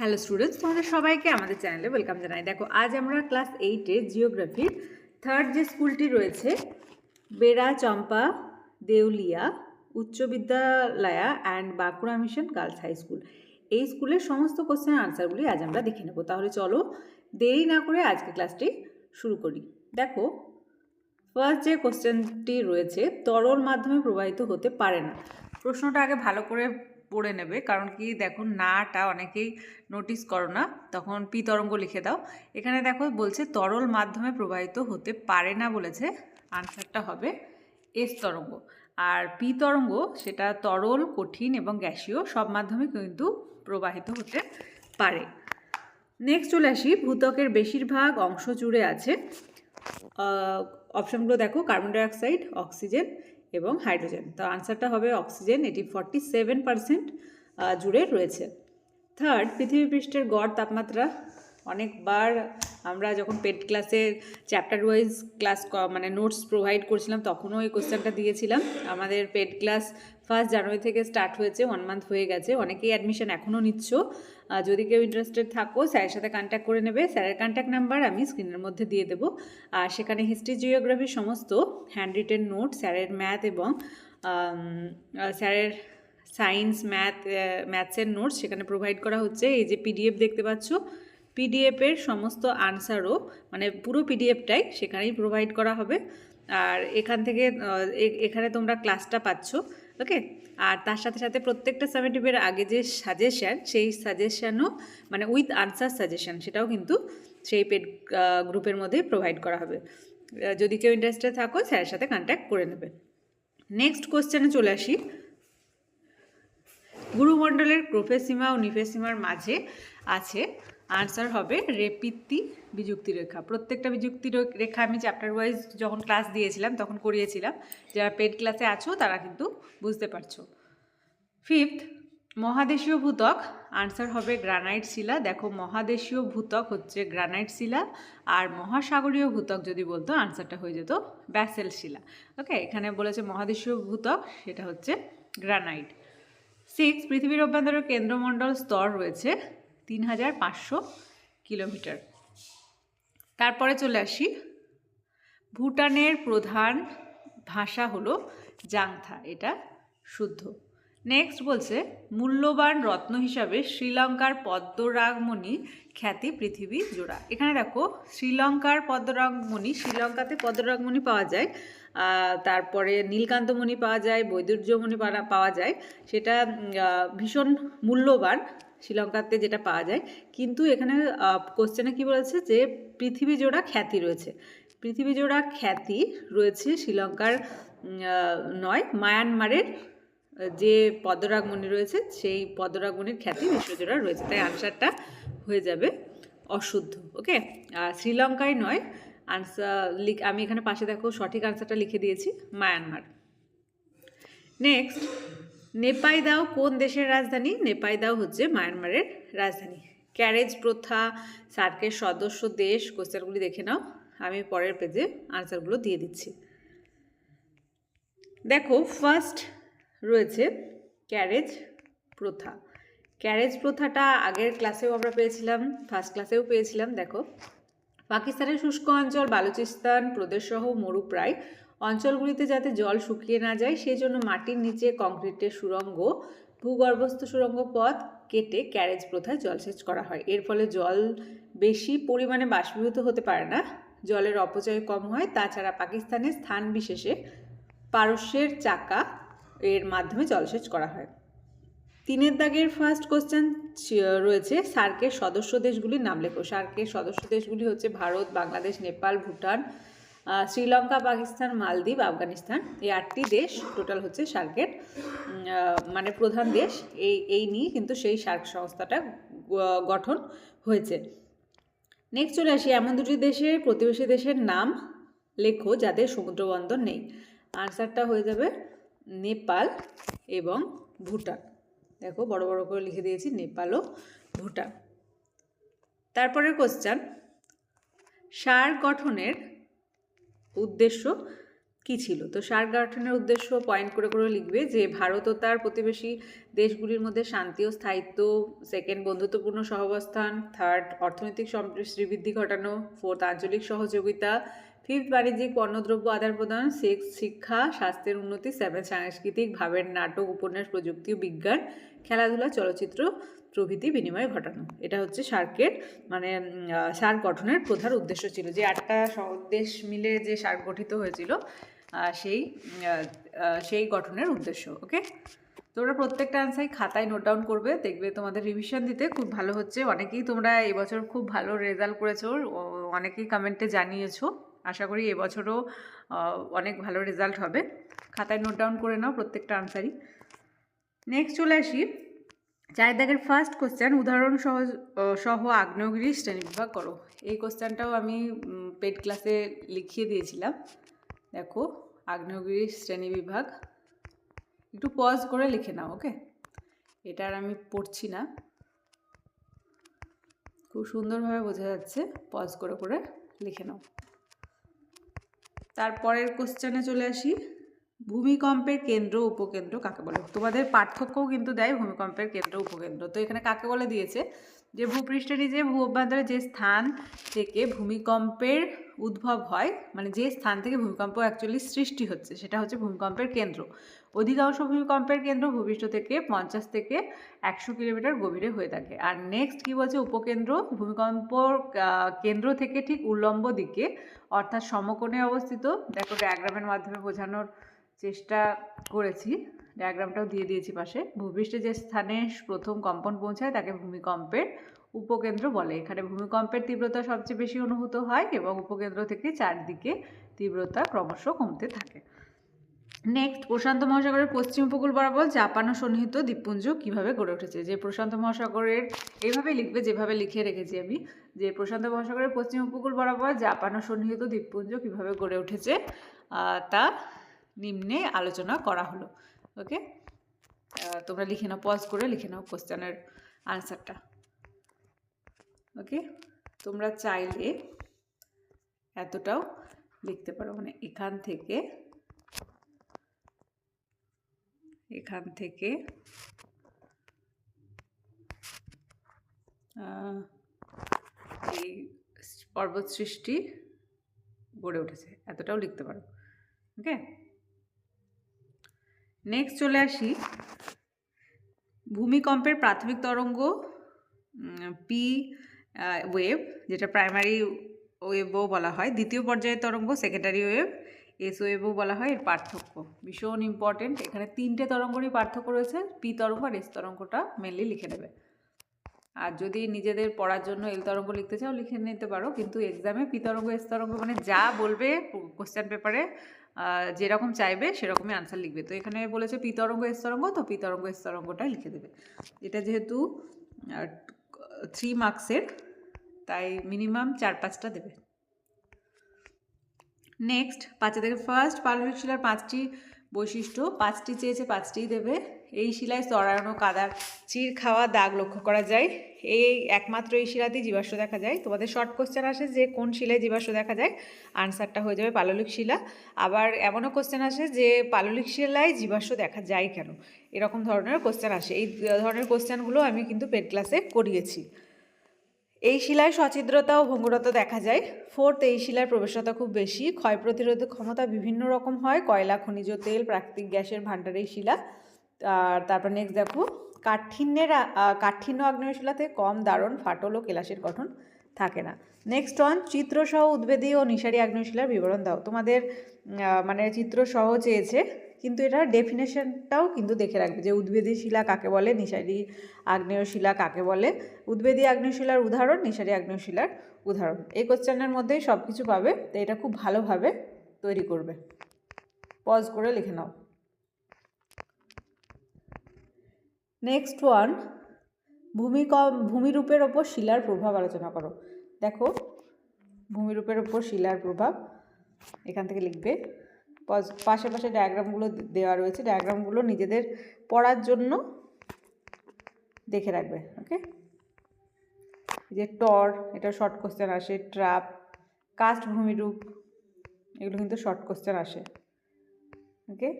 Hello students তোমাদের সবাইকে আমাদের চ্যানেলে ওয়েলকাম জানাই। দেখো, আজ আমরা ক্লাস এইটে জিওগ্রাফির থার্ড যে স্কুলটি রয়েছে, বেড়া, চম্পা, দেউলিয়া, উচ্চ বিদ্যালয়া and Bankura mission girls high school এই স্কুলের সমস্ত কোশ্চেনের আনসারগুলি আজ আমরা দেখে নেব। তাহলে চলো, দেরি না করে আজকে ক্লাসটি শুরু করি। দেখো ফার্স্ট যে কোশ্চেনটি রয়েছে, তরল মাধ্যমে প্রবাহিত হতে পারে না। প্রশ্নটা আগে ভালো করে পড়ে নেবে। কারণ কি দেখো নাটা অনেকেই নোটিস করো না। তখন পি তরঙ্গ লিখে দাও। এখানে দেখো বলছে, তরল মাধ্যমে প্রবাহিত হতে পারে না বলেছে। আনসারটা হবে এস তরঙ্গ। আর পি তরঙ্গ সেটা তরল, কঠিন এবং গ্যাসীয় সব মাধ্যমে কিন্তু প্রবাহিত হতে পারে। নেক্সট চলে আসি ভূতকের বেশিরভাগ অংশ জুড়ে আছে। অপশানগুলো দেখো কার্বন ডাইঅক্সাইড অক্সিজেন এবং হাইড্রোজেন। তো আনসারটা হবে অক্সিজেন, এটি ফর্টি সেভেন পারসেন্ট জুড়ে রয়েছে। থার্ড পৃথিবী পৃষ্ঠের গড় তাপমাত্রা অনেকবার আমরা যখন পেড ক্লাসে চ্যাপ্টার ওয়াইজ ক্লাস মানে নোটস প্রোভাইড করছিলাম, তখনও এই কোশ্চেনটা দিয়েছিলাম। আমাদের পেড ক্লাস ফার্স্ট জানুয়ারি থেকে স্টার্ট হয়েছে ওয়ান মান্থ হয়ে গেছে। অনেকেই অ্যাডমিশন এখনও নিচ্ছ। যদি কেউ ইন্টারেস্টেড থাকো, স্যারের সাথে কন্ট্যাক্ট করে নেবে। স্যারের কন্ট্যাক্ট নাম্বার আমি স্ক্রিনের মধ্যে দিয়ে দেবো। আর সেখানে হিস্ট্রি জিওগ্রাফির সমস্ত হ্যান্ড রিটেন নোট স্যারের ম্যাথ এবং স্যারের সায়েন্স ম্যাথ ম্যাথসের নোটস সেখানে প্রোভাইড করা হচ্ছে। এই যে পিডিএফ দেখতে পাচ্ছ পিডিএফের সমস্ত আনসারও মানে পুরো পিডিএফটাই সেখানেই প্রোভাইড করা হবে। আর এখান থেকে এখানে তোমরা ক্লাসটা পাচ্ছ ওকে আর তার সাথে সাথে প্রত্যেকটা সামেটিভের আগে যে সাজেশান সেই সাজেশানও মানে উইথ আনসার সাজেশান সেটাও কিন্তু সেই পেড গ্রুপের মধ্যে প্রোভাইড করা হবে। যদি কেউ ইন্টারেস্টেড থাকো স্যারের সাথে কন্ট্যাক্ট করে নেবে। নেক্সট কোশ্চেনে চলে আসি। গুরুমণ্ডলের প্রোফেসিমা ও নিফেসিমার মাঝে আছে আনসার হবে রেপিত্তি বিযুক্তি রেখা প্রত্যেকটা বিযুক্তি রেখা আমি চ্যাপ্টার ওয়াইজ যখন ক্লাস দিয়েছিলাম, তখন করিয়েছিলাম। যারা পেড ক্লাসে আছো, তারা কিন্তু বুঝতে পারছ। ফিফথ মহাদেশীয় ভূত্বক আনসার হবে গ্রানাইট শিলা। দেখো, মহাদেশীয় ভূত্বক হচ্ছে গ্রানাইট শিলা আর মহাসাগরীয় ভূত্বক যদি বলতো আনসারটা হয়ে যেত ব্যাসেল শিলা। ওকে এখানে বলেছে মহাদেশীয় ভূত্বক সেটা হচ্ছে গ্রানাইট সিক্স পৃথিবীর অভ্যন্তরে কেন্দ্রমণ্ডল স্তর রয়েছে। তিন হাজার পাঁচশো কিলোমিটার। তারপরে চলে আসি। ভুটানের প্রধান ভাষা হলো জাংথা, এটা শুদ্ধ। নেক্সট বলছে, মূল্যবান রত্ন হিসাবে শ্রীলঙ্কার পদ্মরাগমণি খ্যাতি পৃথিবী জোড়া। এখানে দেখো, শ্রীলঙ্কার পদ্মরাগমণি, শ্রীলঙ্কাতে পদ্মরাগমণি পাওয়া যায় তারপরে নীলকান্তমণি পাওয়া যায়, বৈদুর্যমণি পাওয়া- যায়। সেটা ভীষণ মূল্যবান শ্রীলঙ্কাতে যেটা পাওয়া যায়। কিন্তু এখানে কোশ্চেনে কি বলেছে যে, পৃথিবী জোড়া খ্যাতি রয়েছে। পৃথিবী জোড়া খ্যাতি রয়েছে শ্রীলঙ্কার নয়, মায়ানমারের যে পদ্মরাগমণি রয়েছে, সেই পদ্মরাগমণির খ্যাতি বিশ্বজোড়া রয়েছে। তাই আনসারটা হয়ে যাবে অশুদ্ধ ওকে আর শ্রীলঙ্কায় নয় আনসার লিখ, আমি এখানে পাশে দেখো, সঠিক আনসারটা লিখে দিয়েছি, মায়ানমার। নেক্সট নেপাইদাও কোন দেশের রাজধানী? নেপাইদাও হচ্ছে মায়ানমারের রাজধানী। ক্যারেজ প্রথা, সার্কের সদস্য দেশ, কোশ্চেনগুলি দেখে নাও। আমি পরের পেজে আনসারগুলো দিয়ে দিচ্ছি। দেখো, ফার্স্ট রয়েছে ক্যারেজ প্রথা। ক্যারেজ প্রথাটা আগের ক্লাসেও আমরা পেয়েছিলাম, ফার্স্ট ক্লাসেও পেয়েছিলাম, দেখো। পাকিস্তানের শুষ্ক অঞ্চল, বালুচিস্তান প্রদেশসহ মরুপ্রায় অঞ্চলগুলিতে যাতে জল শুকিয়ে না যায় সেই জন্য মাটির নিচে কংক্রিটের সুড়ঙ্গ ভূগর্ভস্থ সুড়ঙ্গ পথ কেটে ক্যারেজ প্রথায় জলসেচ করা হয়। এর ফলে জল বেশি পরিমাণে বাষ্পীভূত হতে পারে না, জলের অপচয় কম হয়। তাছাড়া পাকিস্তানের স্থান বিশেষে পারস্যের চাকা এর মাধ্যমে জলসেচ করা হয়। তিনের দাগের ফার্স্ট কোশ্চেন রয়েছে, সার্কের সদস্য দেশগুলির নাম লেখো। সার্কের সদস্য দেশগুলি হচ্ছে ভারত, বাংলাদেশ, নেপাল, ভুটান শ্রীলঙ্কা, পাকিস্তান, মালদ্বীপ, আফগানিস্তান, এই আটটি দেশ টোটাল হচ্ছে সার্কের মানে প্রধান দেশ। এই এই নিয়ে কিন্তু সেই সার্ক সংস্থাটা গঠন হয়েছে। নেক্সট চলে আসি, এমন দুটি দেশের, প্রতিবেশী দেশের নাম লেখো যাদের সমুদ্র বন্দর নেই। আনসারটা হয়ে যাবে নেপাল এবং ভুটান। দেখো, বড় বড় করে লিখে দিয়েছি, নেপাল ও ভুটান। তারপরের কোশ্চেন সার গঠনের উদ্দেশ্য কি ছিল? তো সার গঠনের উদ্দেশ্য পয়েন্ট করে করে লিখবে যে ভারত ও তার প্রতিবেশী দেশগুলির মধ্যে শান্তি ও স্থায়িত্ব সেকেন্ড বন্ধুত্বপূর্ণ সহাবস্থান থার্ড অর্থনৈতিক শ্রীবৃদ্ধি ঘটানো ফোর্থ আঞ্চলিক সহযোগিতা ফিফথ বাণিজ্যিক পণ্যদ্রব্য আদান প্রদান সিক্স শিক্ষা, স্বাস্থ্যের উন্নতি সেভেন সাংস্কৃতিক ভাবের নাটক, উপন্যাস, প্রযুক্তি ও বিজ্ঞান, খেলাধুলা, চলচ্চিত্র প্রভৃতি বিনিময় ঘটানো। এটা হচ্ছে সার্কের মানে সার্ক গঠনের প্রধান উদ্দেশ্য ছিল। যে আটটা দেশ মিলে যে সার্ক গঠিত হয়েছিল সেই সেই গঠনের উদ্দেশ্য, ওকে? তোমরা প্রত্যেকটা আনসারই খাতায় নোট ডাউন করবে, দেখবে তোমাদের রিভিশন দিতে খুব ভালো হচ্ছে। অনেকেই তোমরা এবছর খুব ভালো রেজাল্ট করেছ অনেকেই কমেন্টে জানিয়েছো। আশা করি এবছরও অনেক ভালো রেজাল্ট হবে। খাতায় নোট ডাউন করে নাও প্রত্যেকটা আনসারই নেক্সট চলে আসি। চার দাগের ফার্স্ট কোশ্চেন উদাহরণ সহ সহ আগ্নেয়গিরি শ্রেণীবিভাগ করো। এই কোশ্চেনটাও আমি পেড ক্লাসে লিখিয়ে দিয়েছিলাম। দেখো, আগ্নেয়গিরি শ্রেণীবিভাগ। একটু পজ করে লিখে নাও ওকে এটা আর আমি পড়ছি না। খুব সুন্দরভাবে বোঝা যাচ্ছে। পজ করে করে লিখে নাও। তারপরের কোশ্চেনে চলে আসি। ভূমিকম্পের কেন্দ্র, উপকেন্দ্র কাকে বলে? তোমাদের পার্থক্যও কিন্তু দেয় ভূমিকম্পের কেন্দ্র, উপকেন্দ্র। তো এখানে কাকে বলে দিয়েছে? যে ভূপৃষ্ঠের নিচে ভূ অভ্যন্তরে যে স্থান থেকে ভূমিকম্পের উদ্ভব হয় মানে যে স্থান থেকে ভূমিকম্প অ্যাকচুয়ালি সৃষ্টি হচ্ছে, সেটা হচ্ছে ভূমিকম্পের কেন্দ্র। অধিকাংশ ভূমিকম্পের কেন্দ্র ভূপৃষ্ঠ থেকে পঞ্চাশ থেকে একশো কিলোমিটার গভীরে হয়ে থাকে। আর নেক্সট কী বলছে? উপকেন্দ্র, ভূমিকম্প কেন্দ্র থেকে ঠিক উল্লম্ব দিকে, অর্থাৎ সমকোণে অবস্থিত। দেখো ডায়াগ্রামের মাধ্যমে বোঝানোর চেষ্টা করেছি ডায়াগ্রামটাও দিয়ে দিয়েছি পাশে। ভূপৃষ্ঠে যে স্থানে প্রথম কম্পন পৌঁছায় তাকে ভূমিকম্পের উপকেন্দ্র বলে। এখানে ভূমিকম্পের তীব্রতা সবচেয়ে বেশি অনুভূত হয় এবং উপকেন্দ্র থেকে চারদিকে তীব্রতা ক্রমশ কমতে থাকে। নেক্সট প্রশান্ত মহাসাগরের পশ্চিম উপকূল বরাবর জাপান ও সন্নিহিত দ্বীপপুঞ্জ কীভাবে গড়ে উঠেছে? যে প্রশান্ত মহাসাগরের এইভাবে লিখবে, যেভাবে লিখে রেখেছি আমি, যে প্রশান্ত মহাসাগরের পশ্চিম উপকূল বরাবর জাপান ও সন্নিহিত দ্বীপপুঞ্জ কীভাবে গড়ে উঠেছে তা নিম্নে আলোচনা করা হলো। ওকে তোমরা লিখে নাও পজ করে লিখে নাও কোশ্চেনের আনসারটা ওকে তোমরা চাইলে এতটাও লিখতে পারো। মানে এখান থেকে এখান থেকে এই পর্বত সৃষ্টি গড়ে উঠেছে। এতটাও লিখতে পারো। ওকে নেক্সট চলে আসি। ভূমিকম্পের প্রাথমিক তরঙ্গ পি ওয়েভ যেটা প্রাইমারি ওয়েভও বলা হয়। দ্বিতীয় পর্যায়ের তরঙ্গ সেকেন্ডারি ওয়েভ এস ওয়েভও বলা হয়, এর পার্থক্য। ভীষণ ইম্পর্টেন্ট এখানে তিনটে তরঙ্গরই পার্থক্য রয়েছে। পি তরঙ্গ আর এস তরঙ্গটা মেনলি লিখে নেবে। আর যদি নিজেদের পড়ার জন্য এল তরঙ্গ লিখতে চাও, লিখে নিতে পারো। কিন্তু এক্সামে পি তরঙ্গ এস তরঙ্গ মানে যা বলবে কোশ্চেন পেপারে যেরকম চাইবে সেরকমই আনসার লিখবে। তো এখানে বলেছে পিতরঙ্গ স্তরঙ্গ তো পিতরঙ্গ স্তরঙ্গটাই লিখে দেবে। এটা যেহেতু থ্রি মার্কসের তাই মিনিমাম চার পাঁচটা দেবে। নেক্সট পাঁচে থেকে ফার্স্ট পারফেক্ট শিলার পাঁচটি বৈশিষ্ট্য, পাঁচটি চেয়েছে, পাঁচটিই দেবে। এই শিলায় চড়ানো কাদার চির খাওয়া দাগ লক্ষ্য করা যায়। এই একমাত্র এই শিলাতেই জীবাশ্ম দেখা যায়। তোমাদের শর্ট কোশ্চেন আসে যে কোন শিলায় জীবাশ্ম দেখা যায়? আনসারটা হয়ে যাবে পাললিক শিলা। আবার এমনও কোশ্চেন আসে যে পাললিক শিলায় জীবাশ্ম দেখা যায় কেন? এরকম ধরনের কোশ্চেন আসে। এই ধরনের কোশ্চেনগুলো আমি কিন্তু পেট ক্লাসে করিয়েছি। এই শিলায় সছিদ্রতা ও ভঙ্গুরতা দেখা যায়। ফোর্থ এই শিলার প্রবেশতা খুব বেশি। ক্ষয় প্রতিরোধক ক্ষমতা বিভিন্ন রকম হয়। কয়লা, খনিজ, তেল, প্রাকৃতিক গ্যাসের ভাণ্ডার এই শিলা। আর তারপর নেক্সট দেখো, কাঠিন্যের কাঠিন্য আগ্নেয় শিলাতে কম দারণ ফাটল ও কেলাসের গঠন থাকে না। নেক্সট ওয়ান চিত্রসহ উদ্বেদী ও নিশারি আগ্নেয় শিলার বিবরণ দাও। তোমাদের মানে চিত্রসহ চেয়েছে, কিন্তু এটা ডেফিনেশনটাও কিন্তু দেখে রাখবে যে উদ্বেদী শিলা কাকে বলে নিশারি আগ্নেয় শিলা কাকে বলে। উদ্বেদী আগ্নেয় শিলার উদাহরণ নিশারি আগ্নেয় শিলার উদাহরণ। এই কোশ্চেনের মধ্যেই সব কিছু পাবে, তো এটা খুব ভালোভাবে তৈরি করবে। পজ করে লিখে নাও। নেক্সট ওয়ান ভূমিকম্প, ভূমিরূপের ওপর শিলার প্রভাব আলোচনা করো। দেখো, ভূমিরূপের ওপর শিলার প্রভাব, এখান থেকে লিখবে। পাশে পাশে ডায়াগ্রামগুলো দেওয়া রয়েছে। ডায়াগ্রামগুলো নিজেদের পড়ার জন্য দেখে রাখবে ওকে যে টর এটা শর্ট কোশ্চেন আসে। ট্রাপ কাস্ট ভূমিরূপ, এগুলো কিন্তু শর্ট কোশ্চেন আসে ওকে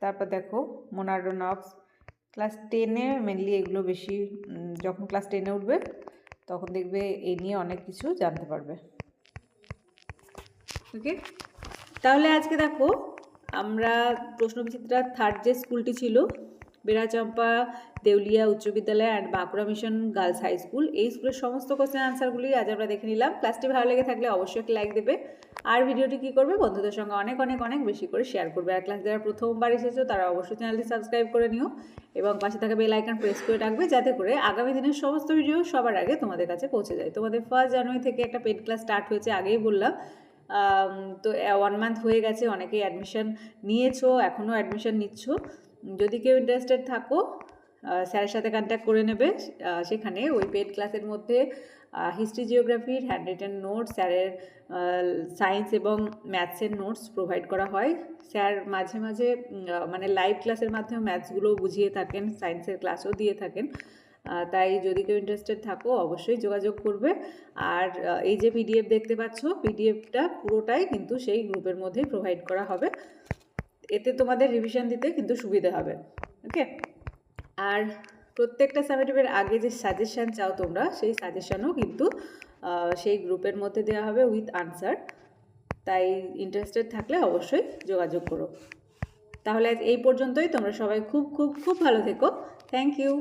তারপর দেখো মোনার্ডো নক্স ক্লাস টেনে মেনলি এগুলো বেশি যখন ক্লাস টেনে উঠবে, তখন দেখবে এই নিয়ে অনেক কিছু জানতে পারবে। ওকে তাহলে আজকে দেখো, আমরা প্রশ্নবিচিত্রা থার্ড যে স্কুলটি ছিল বেড়াচম্পা দেউলিয়া উচ্চ বিদ্যালয় and Bankura mission girls high school এই স্কুলের সমস্ত কোশ্চেন আনসারগুলি আজ আমরা দেখে নিলাম। ক্লাসটি ভালো লেগে থাকলে অবশ্যই একটা লাইক দেবে। আর ভিডিওটি কী করবে বন্ধুদের সঙ্গে অনেক অনেক অনেক বেশি করে শেয়ার করবে। আর ক্লাস যারা প্রথমবার এসেছ তারা অবশ্যই চ্যানেলটি সাবস্ক্রাইব করে নিও এবং পাশে থাকা বেল আইকন প্রেস করে রাখবে যাতে করে আগামী দিনের সমস্ত ভিডিও সবার আগে তোমাদের কাছে পৌঁছে যায়। তোমাদের ফার্স্ট জানুয়ারি থেকে একটা পেড ক্লাস স্টার্ট হয়েছে, আগেই বললাম। তো ওয়ান মান্থ হয়ে গেছে, অনেকেই অ্যাডমিশন নিয়েছো এখনও অ্যাডমিশন নিচ্ছ। যদি কেউ ইন্টারেস্টেড থাকো স্যারের সাথে কন্ট্যাক্ট করে নেবে সেখানে ওই পেড ক্লাসের মধ্যে হিস্ট্রি জিওগ্রাফির হ্যান্ড রিটেন নোটস স্যারের সায়েন্স এবং ম্যাথসের নোটস প্রোভাইড করা হয়। স্যার মাঝে মাঝে মানে লাইভ ক্লাসের মাধ্যমে ম্যাথসগুলো বুঝিয়ে থাকেন সায়েন্সের ক্লাসও দিয়ে থাকেন। তাই যদি কেউ ইন্টারেস্টেড থাকো, অবশ্যই যোগাযোগ করবে। আর এই যে পিডিএফ দেখতে পাচ্ছ পিডিএফটা পুরোটাই কিন্তু সেই গ্রুপের মধ্যেই প্রোভাইড করা হবে। এতে তোমাদের রিভিশন দিতে কিন্তু সুবিধে হবে ওকে আর প্রত্যেকটা সামেটিভের আগে যে সাজেশান চাও তোমরা, সেই সাজেশানও কিন্তু সেই গ্রুপের মধ্যে দেওয়া হবে উইথ আনসার তাই ইন্টারেস্টেড থাকলে অবশ্যই যোগাযোগ করো। তাহলে আজ এই পর্যন্তই। তোমরা সবাই খুব খুব খুব ভালো থেকো। Thank you